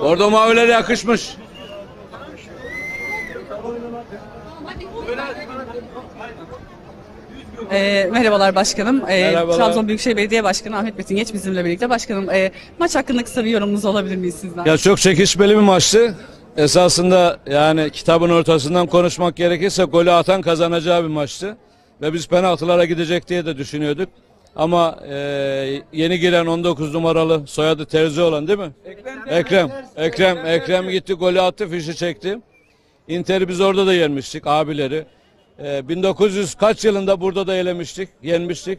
Orada maviler yakışmış. Ee, merhabalar başkanım. Ee, Merhabalar. Trabzon Büyükşehir Belediye Başkanı Ahmet Metin Geç bizimle birlikte. Başkanım e, maç hakkında kısa bir yorumunuz olabilir miyiz sizden? Ya çok çekişmeli bir maçtı. Esasında yani kitabın ortasından konuşmak gerekirse golü atan kazanacağı bir maçtı. Ve biz penaltılara gidecek diye de düşünüyorduk. Ama e, yeni giren 19 numaralı soyadı Terzi olan değil mi? Ekrem. Ekrem. Ekrem gitti golü attı fişi çekti. Inter'i biz orada da yenmiştik abileri. E, 1900 kaç yılında burada da elemiştik, yenmiştik.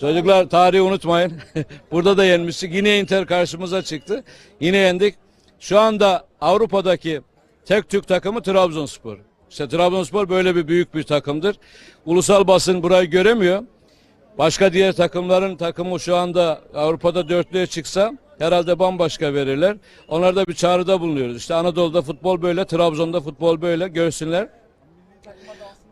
Çocuklar tarihi unutmayın. Burada da yenmiştik. Yine Inter karşımıza çıktı. Yine yendik. Şu anda Avrupa'daki tek Türk takımı Trabzonspor. İşte Trabzonspor böyle bir büyük bir takımdır. Ulusal basın burayı göremiyor. Başka diğer takımların takımı şu anda Avrupa'da dörtlüğe çıksa herhalde bambaşka verirler. Onlarda bir çağrıda bulunuyoruz. İşte Anadolu'da futbol böyle, Trabzon'da futbol böyle görsünler.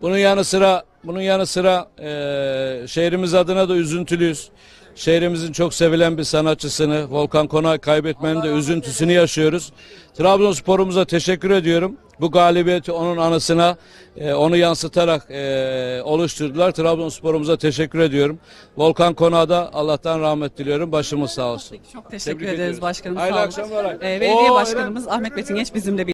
Bunun yanı sıra bunun yanı sıra eee, şehrimiz adına da üzüntülüyüz. Şehrimizin çok sevilen bir sanatçısını Volkan Konay kaybetmenin de üzüntüsünü yaşıyoruz. Trabzonspor'umuza teşekkür ediyorum. Bu galibiyeti onun anısına eee, onu yansıtarak eee, oluşturdular. Trabzonspor'umuza teşekkür ediyorum. Volkan Konak'a da Allah'tan rahmet diliyorum. Başımız sağ olsun. Çok teşekkür Tebrik ederiz ediyoruz. başkanım. Hayırlı sağ olun. akşamlar. Ee, belediye başkanımız Ahmet Metin Geç bizimle birlikte.